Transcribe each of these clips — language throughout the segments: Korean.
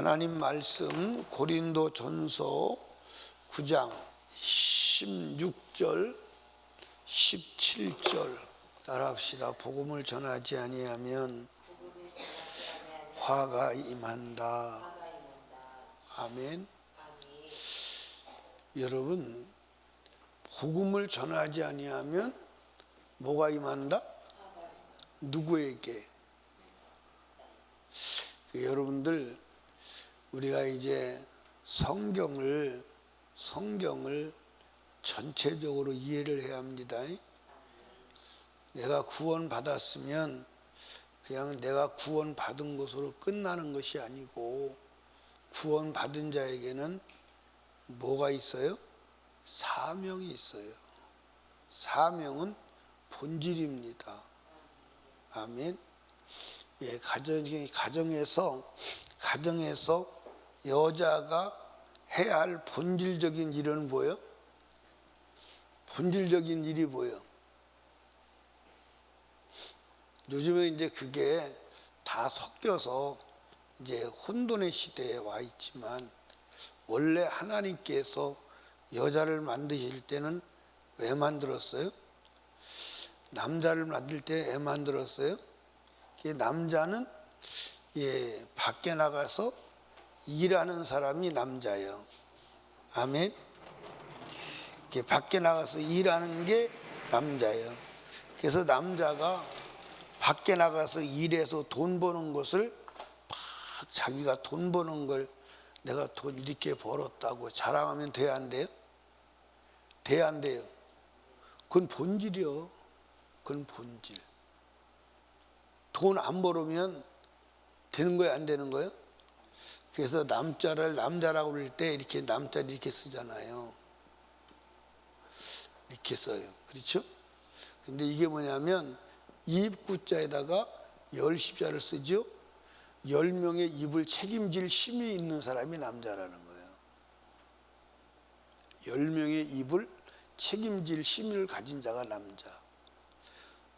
하나님 말씀 고린도 전서 9장 16절 17절 따라합시다. 복음을 전하지 아니하면 화가 임한다. 아멘. 여러분 복음을 전하지 아니하면 뭐가 임한다? 누구에게? 그 여러분들 우리가 이제 성경을 성경을 전체적으로 이해를 해야 합니다. 내가 구원 받았으면 그냥 내가 구원 받은 것으로 끝나는 것이 아니고 구원 받은 자에게는 뭐가 있어요? 사명이 있어요. 사명은 본질입니다. 아멘. 예, 가정 가정에서 가정에서 여자가 해야 할 본질적인 일은 뭐예요? 본질적인 일이 뭐예요? 요즘에 이제 그게 다 섞여서 이제 혼돈의 시대에 와 있지만 원래 하나님께서 여자를 만드실 때는 왜 만들었어요? 남자를 만들 때 왜 만들었어요? 남자는 예, 밖에 나가서 일하는 사람이 남자예요. 아멘. 밖에 나가서 일하는 게 남자예요. 그래서 남자가 밖에 나가서 일해서 돈 버는 것을 막 자기가 돈 버는 걸 내가 돈 이렇게 벌었다고 자랑하면 돼야 안 돼요? 돼야 안 돼요? 그건 본질이요. 그건 본질. 돈 안 벌으면 되는 거예요, 안 되는 거예요? 그래서 남자를 남자라고 그럴 때 이렇게 남자를 이렇게 쓰잖아요. 이렇게 써요. 그렇죠? 근데 이게 뭐냐면 입구자에다가 열십자를 쓰죠. 열 명의 입을 책임질 힘이 있는 사람이 남자라는 거예요. 열 명의 입을 책임질 힘을 가진 자가 남자.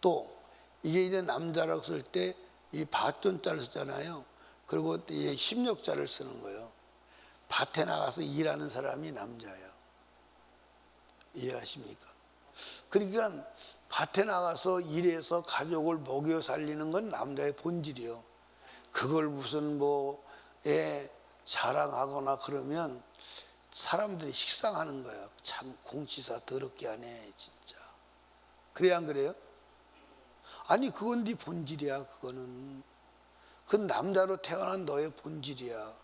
또 이게 이제 남자라고 쓸 때 이 밭돈 자를 쓰잖아요. 그리고 이 심력자를 쓰는 거예요. 밭에 나가서 일하는 사람이 남자예요. 이해하십니까? 그러니까 밭에 나가서 일해서 가족을 먹여 살리는 건 남자의 본질이요. 그걸 무슨 뭐, 에 자랑하거나 그러면 사람들이 식상하는 거예요. 참 공치사 더럽게 하네, 진짜. 그래, 안 그래요? 아니, 그건 네 본질이야, 그거는. 그건 남자로 태어난 너의 본질이야.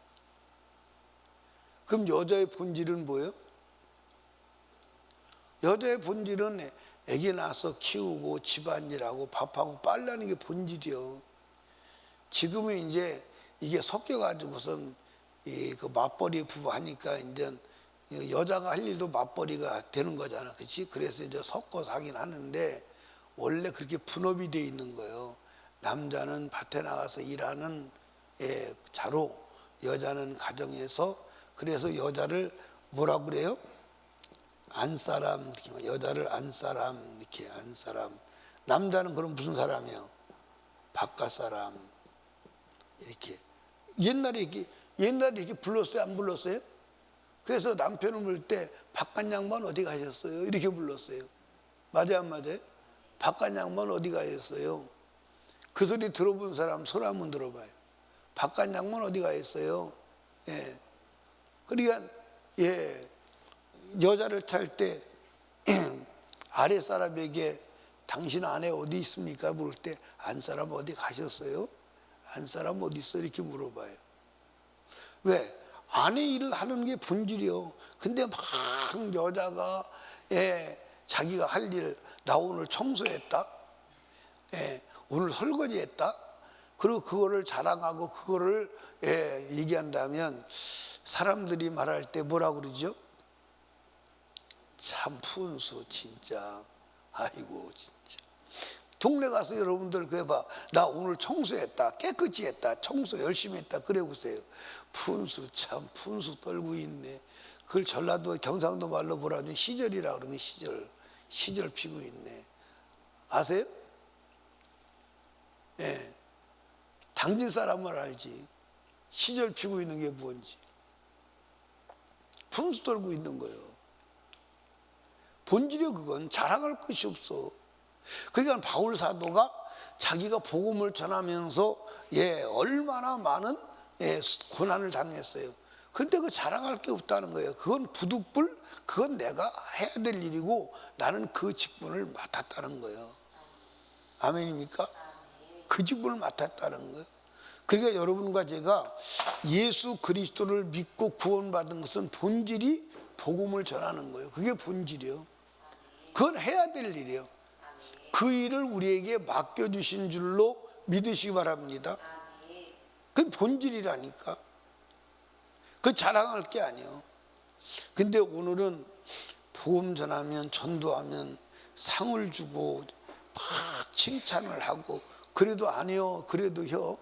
그럼 여자의 본질은 뭐예요? 여자의 본질은 애기 낳아서 키우고 집안일하고 밥하고 빨래하는 게 본질이요. 지금은 이제 이게 섞여가지고선 이그 맞벌이 부부 하니까 이제 여자가 할 일도 맞벌이가 되는 거잖아. 그렇지? 그래서 이제 섞어서 하긴 하는데 원래 그렇게 분업이 돼 있는 거예요. 남자는 밭에 나가서 일하는 예, 자로 여자는 가정에서 그래서 여자를 뭐라 그래요? 안 사람 이렇게 여자를 안 사람 이렇게 안 사람 남자는 그럼 무슨 사람이요? 바깥 사람 이렇게 옛날에 이렇게 옛날에 이렇게 불렀어요 안 불렀어요? 그래서 남편을 물 때 바깥 양반 어디 가셨어요? 이렇게 불렀어요. 맞아요 안 맞아요? 바깥 양반 어디 가셨어요? 그 소리 들어본 사람 손 한번 들어봐요. 바깥 양반 어디 가셨어요? 예. 그러니까 예. 여자를 탈 때 아래 사람에게 당신 아내 어디 있습니까? 물을 때 안 사람 어디 가셨어요? 안 사람 어디 있어? 이렇게 물어봐요. 왜? 아내 일을 하는 게 본질이요. 근데 막 여자가 예, 자기가 할 일, 나 오늘 청소했다. 예, 오늘 설거지했다. 그리고 그거를 자랑하고 그거를 예, 얘기한다면 사람들이 말할 때 뭐라 그러죠? 참 푼수 진짜. 아이고 진짜. 동네 가서 여러분들 그래 봐나 오늘 청소했다 깨끗이 했다 청소 열심히 했다 그래 보세요. 푼수 참 푼수 떨고 있네. 그걸 전라도 경상도 말로 뭐라면 시절이라 그러면 시절. 시절 피고 있네. 아세요? 예 당진 사람을 알지 시절 피고 있는 게 뭔지. 분수 떨고 있는 거예요. 본질이 그건 자랑할 것이 없어. 그러니까 바울 사도가 자기가 복음을 전하면서 예 얼마나 많은 예, 고난을 당했어요. 근데 그 자랑할 게 없다는 거예요. 그건 부득불, 그건 내가 해야 될 일이고 나는 그 직분을 맡았다는 거예요. 아멘입니까? 그 직분을 맡았다는 거예요. 그러니까 여러분과 제가 예수 그리스도를 믿고 구원받은 것은 본질이 복음을 전하는 거예요. 그게 본질이요. 그건 해야 될 일이에요. 그 일을 우리에게 맡겨주신 줄로 믿으시기 바랍니다. 그건 본질이라니까. 그 자랑할 게 아니에요. 근데 오늘은 복음 전하면 전도하면 상을 주고 막 칭찬을 하고 그래도 아니요. 그래도 혀.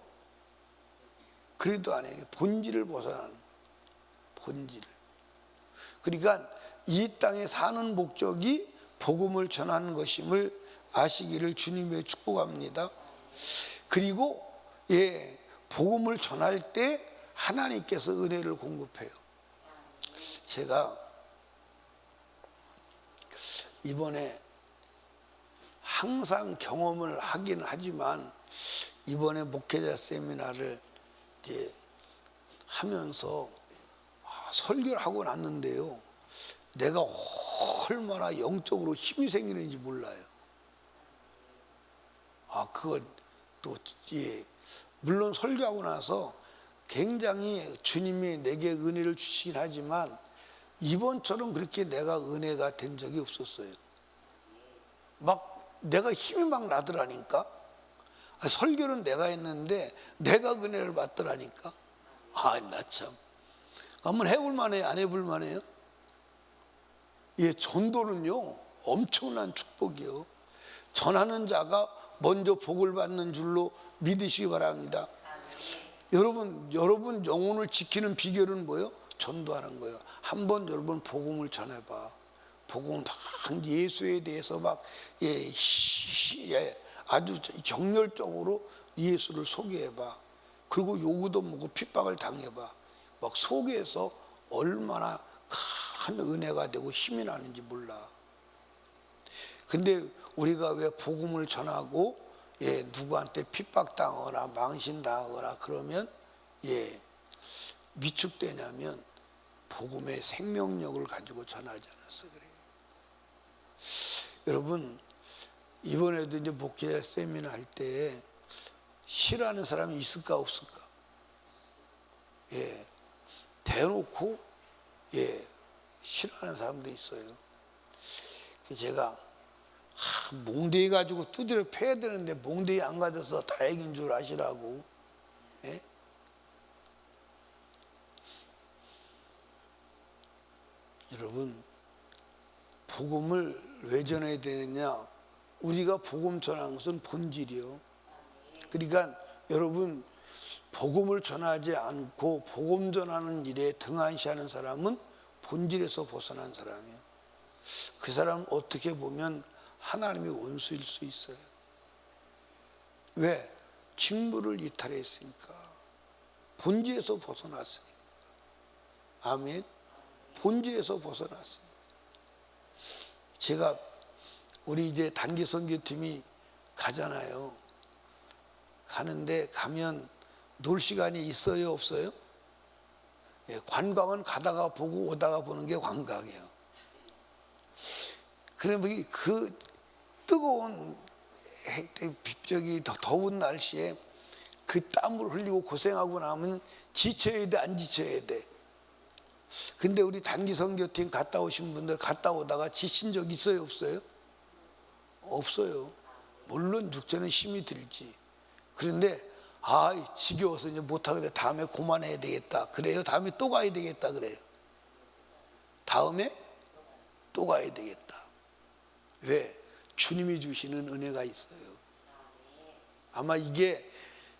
그래도 아니에요. 본질을 벗어나는. 본질을. 그러니까 이 땅에 사는 목적이 복음을 전하는 것임을 아시기를 주님의 축복합니다. 그리고 예, 복음을 전할 때 하나님께서 은혜를 공급해요. 제가 이번에 항상 경험을 하긴 하지만 이번에 목회자 세미나를 이제 하면서 아, 설교를 하고 났는데요. 내가 얼마나 영적으로 힘이 생기는지 몰라요. 아, 그건 또, 예. 물론 설교하고 나서 굉장히 주님이 내게 은혜를 주시긴 하지만 이번처럼 그렇게 내가 은혜가 된 적이 없었어요. 막 내가 힘이 막 나더라니까. 아, 설교는 내가 했는데 내가 은혜를 받더라니까. 아, 나 참. 한번 해볼 만해요? 안 해볼 만해요? 예, 전도는요, 엄청난 축복이요. 전하는 자가 먼저 복을 받는 줄로 믿으시기 바랍니다. 여러분, 여러분 영혼을 지키는 비결은 뭐예요? 전도하는 거예요. 한번 여러분 복음을 전해봐. 복음 막 예수에 대해서 막 예, 시- 예, 아주 정열적으로 예수를 소개해봐. 그리고 요구도 먹고 핍박을 당해봐. 막 속에서 얼마나 큰 은혜가 되고 힘이 나는지 몰라. 근데 우리가 왜 복음을 전하고 예, 누구한테 핍박당하거나 망신당하거나 그러면 예, 위축되냐면 복음의 생명력을 가지고 전하지 않았어 그래요. 여러분 이번에도 이제 목회 세미나 할 때 싫어하는 사람이 있을까 없을까? 예, 대놓고 예 싫어하는 사람도 있어요. 그래서 제가 하, 몽둥이 가지고 두드려 패야 되는데 몽둥이 안 가져서 다행인 줄 아시라고. 예? 여러분 복음을 왜 전해야 되느냐? 우리가 복음 전하는 것은 본질이요. 그러니까 여러분 복음을 전하지 않고 복음 전하는 일에 등한시하는 사람은 본질에서 벗어난 사람이에요. 그 사람 어떻게 보면 하나님의 원수일 수 있어요. 왜? 직무를 이탈했으니까. 본질에서 벗어났으니까. 아멘. 본질에서 벗어났으니까. 제가 우리 이제 단기 선교팀이 가잖아요. 가는데 가면 놀 시간이 있어요, 없어요? 예, 관광은 가다가 보고 오다가 보는 게 관광이에요. 그러면 그 뜨거운 해- 저기 더 더운 날씨에 그 땀을 흘리고 고생하고 나면 지쳐야 돼, 안 지쳐야 돼. 근데 우리 단기 선교팀 갔다 오신 분들 갔다 오다가 지친 적 있어요, 없어요? 없어요. 물론 육체는 힘이 들지. 그런데 아 지겨워서 이제 못하겠다. 다음에 그만해야 되겠다. 그래요. 다음에 또 가야 되겠다. 그래요. 다음에 또 가야 되겠다. 왜? 주님이 주시는 은혜가 있어요. 아마 이게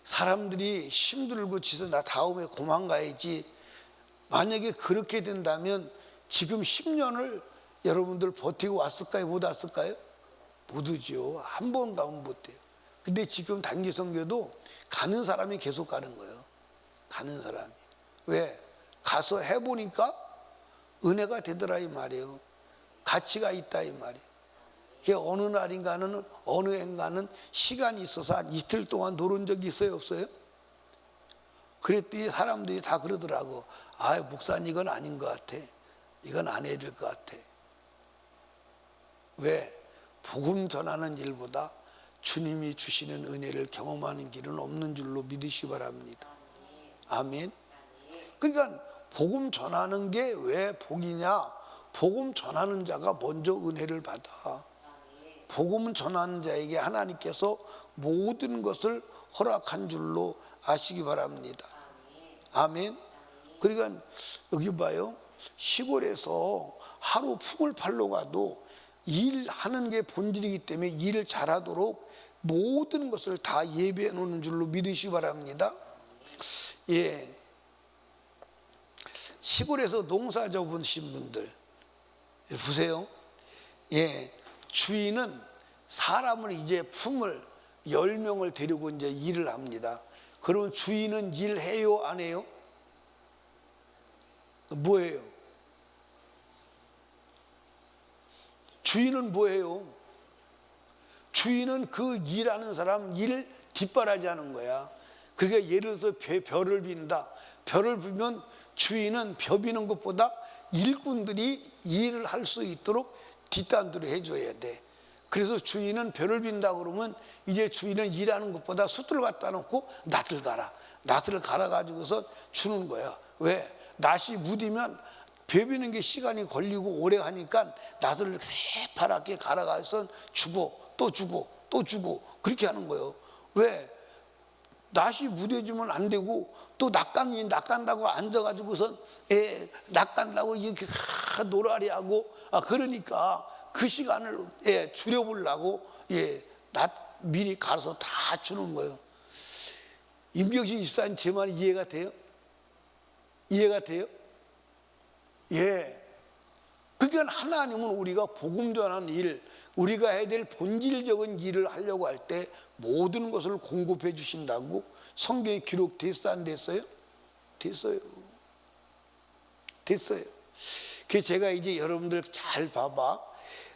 사람들이 힘들고 지서 나 다음에 고만 가야지. 만약에 그렇게 된다면 지금 10년을 여러분들 버티고 왔을까요? 못 왔을까요? 못 오죠. 한번 가면 못 돼요. 근데 지금 단기 선교도 가는 사람이 계속 가는 거예요. 가는 사람이. 왜? 가서 해보니까 은혜가 되더라 이 말이에요. 가치가 있다 이 말이에요. 그게 어느 날인가는 어느 해인가는 시간이 있어서 한 이틀 동안 놀은 적이 있어요 없어요? 그랬더니 사람들이 다 그러더라고. 아 목사님 이건 아닌 것 같아. 이건 안 해야 될 것 같아. 왜? 복음 전하는 일보다 주님이 주시는 은혜를 경험하는 길은 없는 줄로 믿으시 바랍니다. 아멘. 그러니까 복음 전하는 게 왜 복이냐? 복음 전하는 자가 먼저 은혜를 받아. 복음 전하는 자에게 하나님께서 모든 것을 허락한 줄로 아시기 바랍니다. 아멘. 그러니까 여기 봐요. 시골에서 하루 품을 팔러 가도 일하는 게 본질이기 때문에 일을 잘하도록 모든 것을 다 예배해 놓는 줄로 믿으시 바랍니다. 예. 시골에서 농사 접으신 분들 보세요. 예. 주인은 사람을 이제 품을 열 명을 데리고 이제 일을 합니다. 그러면 주인은 일해요, 안 해요? 뭐예요? 주인은 뭐예요? 주인은 그 일하는 사람 일 뒷바라지하는 거야. 그러니까 예를 들어서 배- 별을 빈다. 별을 비면 주인은 벼 비는 것보다 일꾼들이 일을 할 수 있도록 뒷단들을 해줘야 돼. 그래서 주인은 별을 빈다 그러면 이제 주인은 일하는 것보다 숯을 갖다 놓고 낫을 갈아. 낫을 갈아가지고서 주는 거야. 왜? 낫이 무디면 배 비는 게 시간이 걸리고 오래 하니까 낫을 새파랗게 갈아가서 주고 또 주고 또 주고 그렇게 하는 거예요. 왜? 낫이 무뎌지면 안 되고 또 낚간이 낚간다고 앉아가지고선 에 낚간다고 이렇게 하, 노라리하고 아 그러니까 그 시간을 예, 줄여보려고 예낫 미리 갈아서 다 주는 거예요. 임경신 집사님 제 말이 이해가 돼요? 이해가 돼요? 예. 그러니까 하나님은 우리가 복음 전하는 일, 우리가 해야 될 본질적인 일을 하려고 할 때 모든 것을 공급해 주신다고 성경에 기록됐어 안 됐어요? 됐어요. 됐어요. 그 제가 이제 여러분들 잘 봐봐.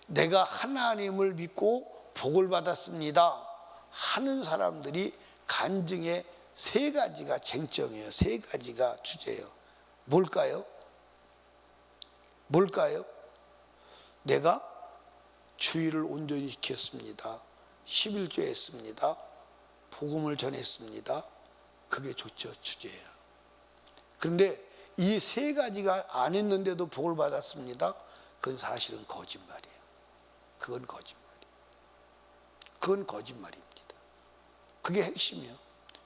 내가 하나님을 믿고 복을 받았습니다. 하는 사람들이 간증의 세 가지가 쟁점이에요. 세 가지가 주제예요. 뭘까요? 뭘까요? 내가 주의를 온전히 지켰습니다. 11조 했습니다. 복음을 전했습니다. 그게 좋죠, 주제예요. 그런데 이 세 가지가 안 했는데도 복을 받았습니다. 그건 사실은 거짓말이에요. 그건 거짓말이에요. 그건 거짓말입니다. 그게 핵심이에요.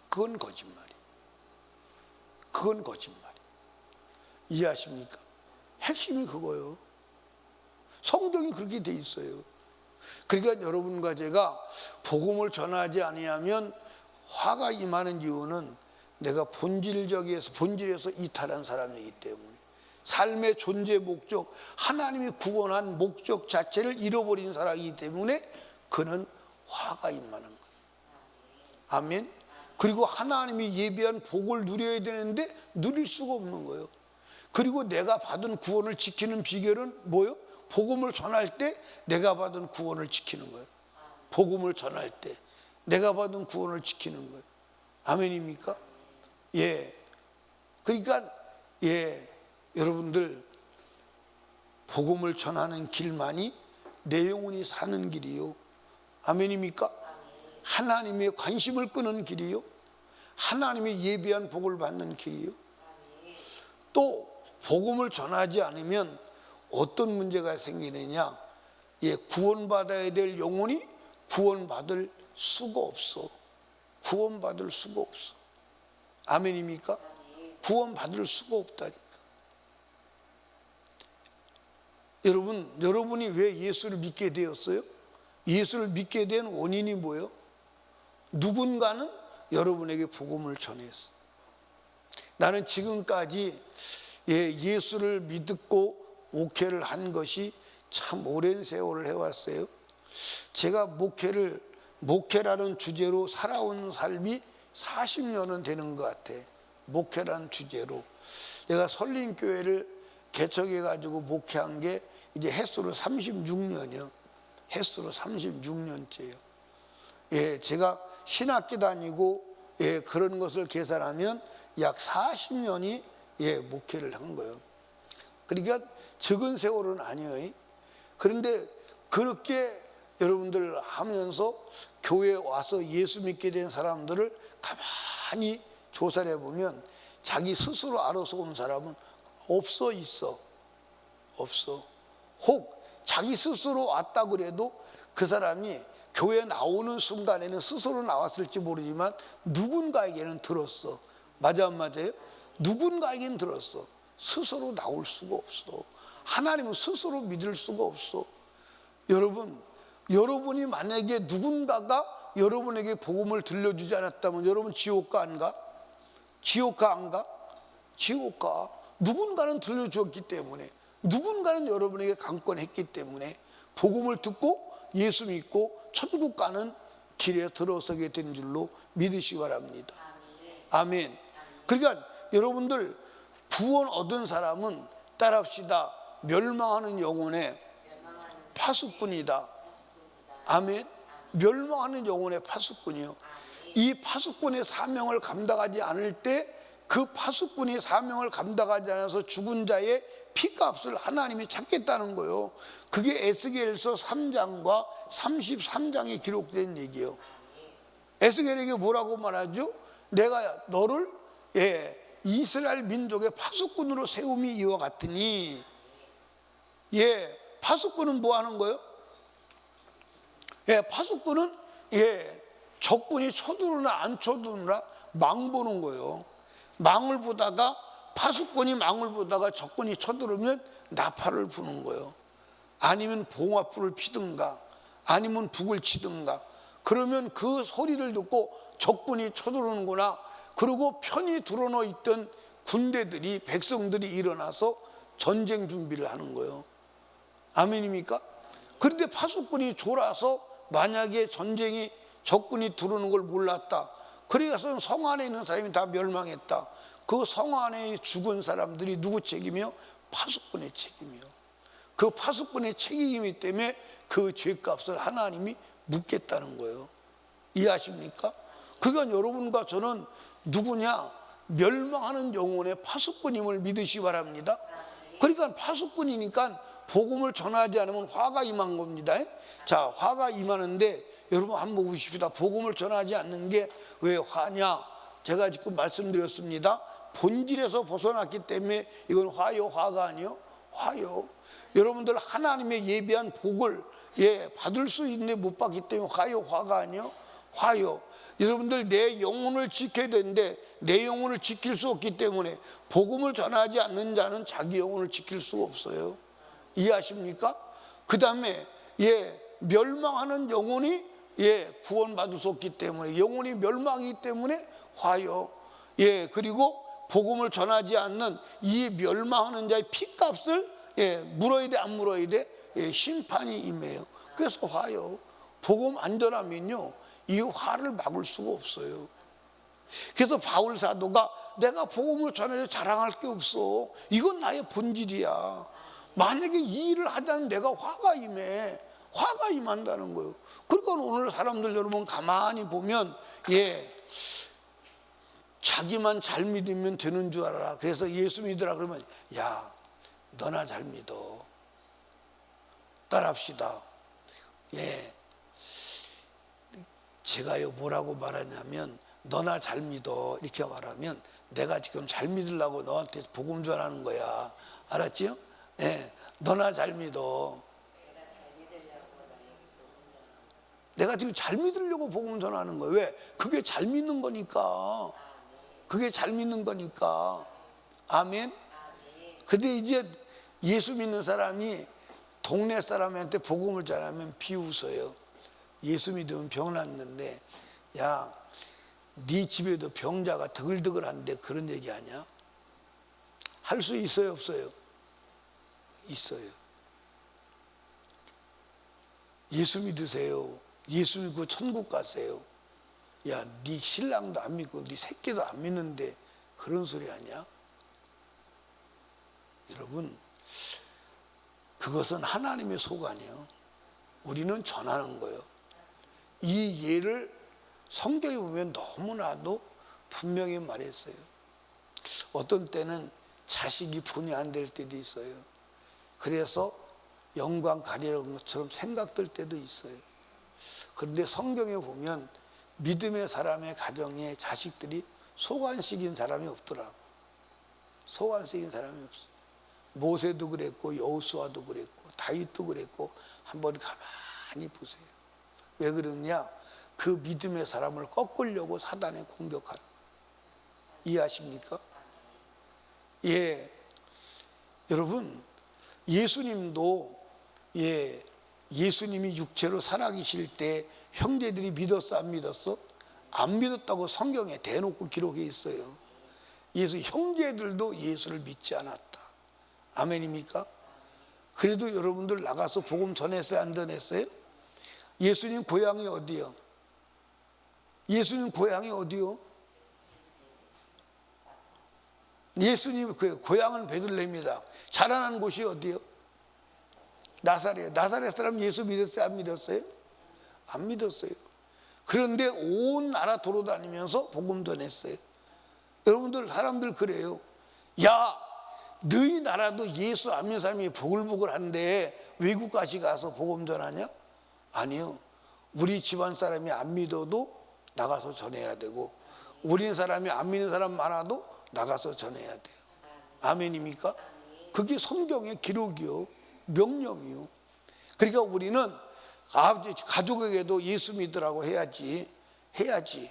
그건 거짓말이에요. 그건 거짓말이에요. 이해하십니까? 핵심이 그거예요. 성경이 그렇게 돼 있어요. 그러니까 여러분과 제가 복음을 전하지 아니하면 화가 임하는 이유는 내가 본질적에서 본질에서 이탈한 사람이기 때문에 삶의 존재 목적 하나님이 구원한 목적 자체를 잃어버린 사람이기 때문에 그는 화가 임하는 거예요. 아멘. 그리고 하나님이 예비한 복을 누려야 되는데 누릴 수가 없는 거예요. 그리고 내가 받은 구원을 지키는 비결은 뭐요? 복음을 전할 때 내가 받은 구원을 지키는 거예요. 복음을 전할 때 내가 받은 구원을 지키는 거예요. 아멘입니까? 예. 그러니까 예, 여러분들 복음을 전하는 길만이 내 영혼이 사는 길이요. 아멘입니까? 하나님의 관심을 끄는 길이요. 하나님의 예비한 복을 받는 길이요. 또 복음을 전하지 않으면 어떤 문제가 생기느냐? 예, 구원받아야 될 영혼이 구원받을 수가 없어. 구원받을 수가 없어. 아멘입니까? 구원받을 수가 없다니까. 여러분, 여러분이 왜 예수를 믿게 되었어요? 예수를 믿게 된 원인이 뭐예요? 누군가는 여러분에게 복음을 전했어. 나는 지금까지 예, 예수를 믿고 목회를 한 것이 참 오랜 세월을 해왔어요. 제가 목회를 목회라는 주제로 살아온 삶이 40년은 되는 것 같아. 목회라는 주제로 내가 설린교회를 개척해 가지고 목회한 게 이제 횟수로 36년이요. 횟수로 36년째요. 예, 제가 신학교 다니고 예, 그런 것을 계산하면 약 40년이 예, 목회를 한 거예요. 그러니까 적은 세월은 아니에요. 그런데 그렇게 여러분들 하면서 교회에 와서 예수 믿게 된 사람들을 가만히 조사를 해보면 자기 스스로 알아서 온 사람은 없어 있어. 없어. 혹 자기 스스로 왔다 그래도 그 사람이 교회 나오는 순간에는 스스로 나왔을지 모르지만 누군가에게는 들었어. 맞아 안 맞아요? 누군가에게는 들었어. 스스로 나올 수가 없어. 하나님은 스스로 믿을 수가 없어. 여러분, 여러분이 만약에 누군가가 여러분에게 복음을 들려주지 않았다면 여러분 지옥 가 안 가? 지옥 가 안 가? 지옥 가. 누군가는 들려주었기 때문에 누군가는 여러분에게 강권했기 때문에 복음을 듣고 예수 믿고 천국 가는 길에 들어서게 된 줄로 믿으시기 바랍니다. 아멘. 그러니까 여러분들 구원 얻은 사람은 따라합시다. 멸망하는 영혼의 파수꾼이다. 아멘. 멸망하는 영혼의 파수꾼이요. 이 파수꾼의 사명을 감당하지 않을 때 그 파수꾼이 사명을 감당하지 않아서 죽은 자의 피값을 하나님이 찾겠다는 거예요. 그게 에스겔서 3장과 33장에 기록된 얘기예요. 에스겔에게 뭐라고 말하죠? 내가 너를 예, 이스라엘 민족의 파수꾼으로 세움이 이와 같으니 예, 파수꾼은 뭐 하는 거예요? 예, 파수꾼은 예, 적군이 쳐들으나 안 쳐들으나 망 보는 거예요. 망을 보다가 파수꾼이 망을 보다가 적군이 쳐들으면 나팔을 부는 거예요. 아니면 봉화불을 피든가 아니면 북을 치든가 그러면 그 소리를 듣고 적군이 쳐들어오는구나 그리고 편히 드러놓 있던 군대들이 백성들이 일어나서 전쟁 준비를 하는 거예요. 아멘입니까? 그런데 파수꾼이 졸아서 만약에 전쟁이 적군이 들어오는 걸 몰랐다. 그래서 성 안에 있는 사람이 다 멸망했다. 그 성 안에 죽은 사람들이 누구 책임이요? 파수꾼의 책임이요. 그 파수꾼의 책임이기 때문에 그 죄값을 하나님이 묻겠다는 거예요. 이해하십니까? 그러니까 여러분과 저는 누구냐? 멸망하는 영혼의 파수꾼임을 믿으시 기 바랍니다. 그러니까 파수꾼이니까 복음을 전하지 않으면 화가 임한 겁니다. 자, 화가 임하는데 여러분 한번 보십시다. 복음을 전하지 않는 게 왜 화냐? 제가 지금 말씀드렸습니다. 본질에서 벗어났기 때문에 이건 화요, 화가 아니요? 화요. 여러분들 하나님의 예비한 복을 예, 받을 수 있는데 못 받기 때문에 화요, 화가 아니요? 화요. 여러분들 내 영혼을 지켜야 되는데 내 영혼을 지킬 수 없기 때문에 복음을 전하지 않는 자는 자기 영혼을 지킬 수가 없어요. 이해하십니까? 그 다음에 예 멸망하는 영혼이 예 구원받을 수 없기 때문에 영혼이 멸망이기 때문에 화요. 예 그리고 복음을 전하지 않는 이 멸망하는 자의 피값을 예 물어야 돼 안 물어야 돼 예, 심판이 임해요. 그래서 화요. 복음 안 전하면요 이 화를 막을 수가 없어요. 그래서 바울 사도가 내가 복음을 전해서 자랑할 게 없어. 이건 나의 본질이야. 만약에 이 일을 하자면 내가 화가 임해. 화가 임한다는 거예요. 그러니까 오늘 사람들 여러분 가만히 보면 예 자기만 잘 믿으면 되는 줄 알아라. 그래서 예수 믿으라 그러면 야 너나 잘 믿어. 따라합시다. 예. 제가요 뭐라고 말하냐면 너나 잘 믿어 이렇게 말하면 내가 지금 잘 믿으려고 너한테 복음 전하는 거야. 알았지요? 예. 너나 잘 믿어. 내가 지금 잘 믿으려고 복음 전하는 거예요. 왜? 그게 잘 믿는 거니까. 그게 잘 믿는 거니까. 아멘. 근데 이제 예수 믿는 사람이 동네 사람한테 복음을 전하면 비웃어요. 예수 믿으면 병 났는데, 야, 네 집에도 병자가 드글드글한데 그런 얘기 아니야? 할 수 있어요, 없어요? 있어요. 예수 믿으세요. 예수 믿고 천국 가세요. 야, 네 신랑도 안 믿고 네 새끼도 안 믿는데 그런 소리 아니야? 여러분, 그것은 하나님의 소관이에요. 우리는 전하는 거예요. 이 예를 성경에 보면 너무나도 분명히 말했어요. 어떤 때는 자식이 본이 안 될 때도 있어요. 그래서 영광 가리는 것처럼 생각될 때도 있어요. 그런데 성경에 보면 믿음의 사람의 가정에 자식들이 소관식인 사람이 없더라고. 소관식인 사람이 없어. 모세도 그랬고 여호수아도 그랬고 다윗도 그랬고 한번 가만히 보세요. 왜 그러냐? 그 믿음의 사람을 꺾으려고 사단에 공격하는. 이해하십니까? 예. 여러분, 예수님도 예, 예수님이 육체로 살아계실 때 형제들이 믿었어 안 믿었어? 안 믿었다고 성경에 대놓고 기록해 있어요. 예수 형제들도 예수를 믿지 않았다. 아멘입니까? 그래도 여러분들 나가서 복음 전했어요 안 전했어요? 예수님 고향이 어디요? 예수님 고향이 어디요? 예수님 그 고향은 베들레헴이다. 자라난 곳이 어디요? 나사렛. 나사렛 사람 예수 믿었어요? 안 믿었어요? 안 믿었어요. 그런데 온 나라 돌아다니면서 복음 전했어요. 여러분들 사람들 그래요. 야, 너희 나라도 예수 안 믿는 사람이 보글보글한데 외국까지 가서 복음 전하냐? 아니요. 우리 집안 사람이 안 믿어도 나가서 전해야 되고 우리 사람이 안 믿는 사람 많아도 나가서 전해야 돼요. 아멘입니까? 그게 성경의 기록이요. 명령이요. 그러니까 우리는 가족에게도 예수 믿으라고 해야지. 해야지.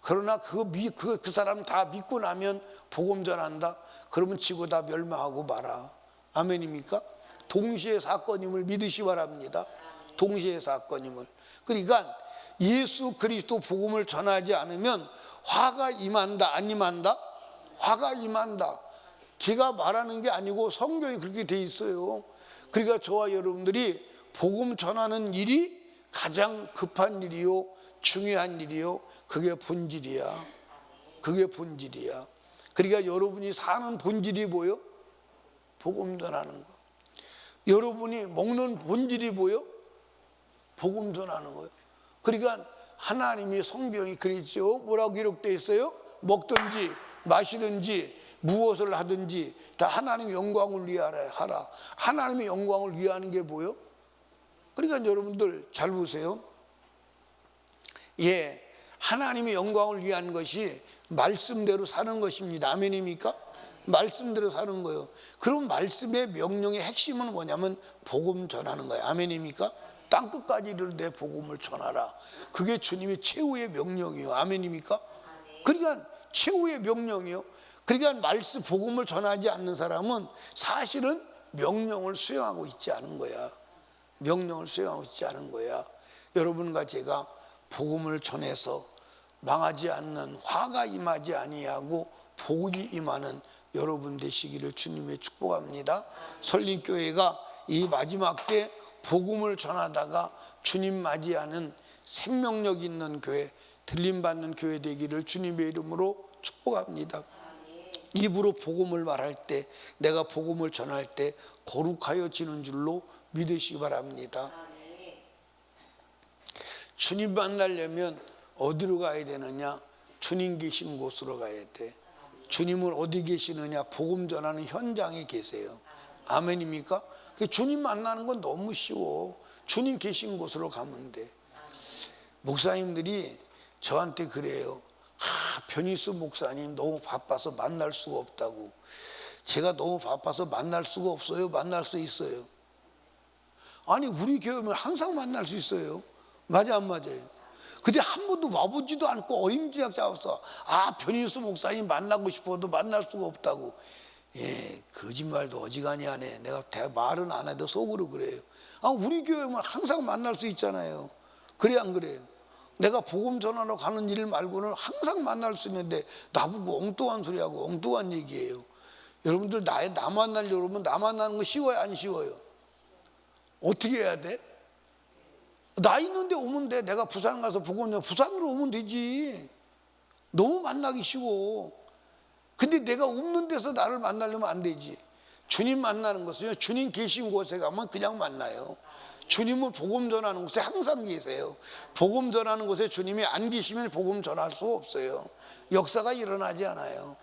그러나 그, 미, 그, 그 사람 다 믿고 나면 복음 전한다? 그러면 지구 다 멸망하고 말아. 아멘입니까? 동시에 사건임을 믿으시 바랍니다. 동시에 사건임을. 그러니까 예수 그리스도 복음을 전하지 않으면 화가 임한다, 안 임한다? 화가 임한다. 제가 말하는 게 아니고 성경이 그렇게 돼 있어요. 그러니까 저와 여러분들이 복음 전하는 일이 가장 급한 일이요, 중요한 일이요, 그게 본질이야. 그게 본질이야. 그러니까 여러분이 사는 본질이 뭐요? 복음 전하는 거. 여러분이 먹는 본질이 뭐요? 복음 전하는 거예요. 그러니까 하나님이 성경이 그랬죠. 뭐라고 기록되어 있어요? 먹든지 마시든지 무엇을 하든지 다 하나님의 영광을 위하라 하라. 하나님의 영광을 위하는 게 뭐요? 그러니까 여러분들 잘 보세요. 예, 하나님의 영광을 위한 것이 말씀대로 사는 것입니다. 아멘입니까? 말씀대로 사는 거예요. 그럼 말씀의 명령의 핵심은 뭐냐면 복음 전하는 거예요. 아멘입니까? 땅 끝까지 이르내 복음을 전하라. 그게 주님의 최후의 명령이요. 아멘입니까? 그러니까 최후의 명령이요. 그러니까 말씀 복음을 전하지 않는 사람은 사실은 명령을 수행하고 있지 않은 거야. 명령을 수행하고 있지 않은 거야. 여러분과 제가 복음을 전해서 망하지 않는 화가 임하지 아니하고 복이 임하는 여러분 되시기를 주님의 축복합니다. 설립교회가 이 마지막 때 복음을 전하다가 주님 맞이하는 생명력 있는 교회, 들림 받는 교회 되기를 주님의 이름으로 축복합니다. 입으로 복음을 말할 때, 내가 복음을 전할 때 거룩하여 지는 줄로 믿으시기 바랍니다. 주님 만나려면 어디로 가야 되느냐? 주님 계신 곳으로 가야 돼. 주님은 어디 계시느냐? 복음 전하는 현장에 계세요. 아멘입니까? 그 주님 만나는 건 너무 쉬워. 주님 계신 곳으로 가면 돼. 목사님들이 저한테 그래요. 아, 변희수 목사님 너무 바빠서 만날 수가 없다고. 제가 너무 바빠서 만날 수가 없어요. 만날 수 있어요. 아니 우리 교회면 항상 만날 수 있어요. 맞아 안 맞아요? 근데 한 번도 와보지도 않고 어림짐작 잡아서 아 변희수 목사님 만나고 싶어도 만날 수가 없다고. 예, 거짓말도 어지간히 하네. 내가 대 말은 안 해도 속으로 그래요. 아 우리 교회면 항상 만날 수 있잖아요. 그래 안 그래요? 내가 복음 전하러 가는 일 말고는 항상 만날 수 있는데 나보고 엉뚱한 소리하고 엉뚱한 얘기예요. 여러분들 나에 나 만나려고 그러면 나 만나는 거 쉬워요 안 쉬워요? 어떻게 해야 돼? 나 있는데 오면 돼. 내가 부산 가서 복음 전 부산으로 오면 되지. 너무 만나기 쉬워. 근데 내가 없는 데서 나를 만나려면 안 되지. 주님 만나는 것은요, 주님 계신 곳에 가면 그냥 만나요. 주님은 복음 전하는 곳에 항상 계세요. 복음 전하는 곳에 주님이 안 계시면 복음 전할 수 없어요. 역사가 일어나지 않아요.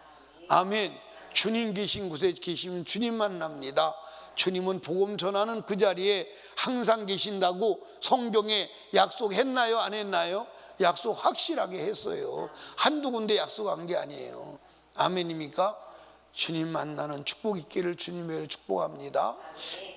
아멘. 주님 계신 곳에 계시면 주님 만납니다. 주님은 복음 전하는 그 자리에 항상 계신다고 성경에 약속했나요? 안 했나요? 약속 확실하게 했어요. 한두 군데 약속한 게 아니에요. 아멘입니까? 주님 만나는 축복 있기를 주님의 축복합니다.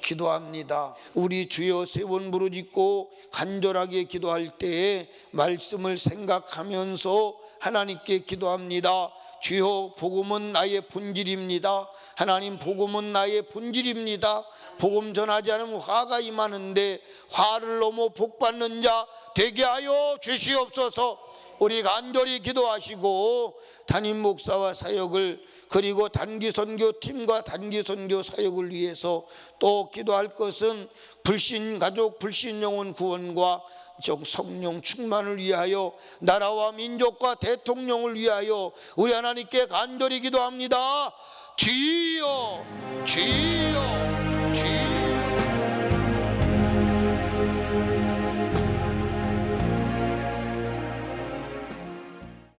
기도합니다. 우리 주여 세번 부르짖고 간절하게 기도할 때에 말씀을 생각하면서 하나님께 기도합니다. 주여 복음은 나의 본질입니다. 하나님 복음은 나의 본질입니다. 복음 전하지 않으면 화가 임하는데 화를 넘어 복 받는 자 되게 하여 주시옵소서. 우리 간절히 기도하시고 담임 목사와 사역을 그리고 단기 선교 팀과 단기 선교 사역을 위해서 또 기도할 것은 불신 가족 불신 영혼 구원과 정 성령 충만을 위하여 나라와 민족과 대통령을 위하여 우리 하나님께 간절히 기도합니다. 주여 주여 주여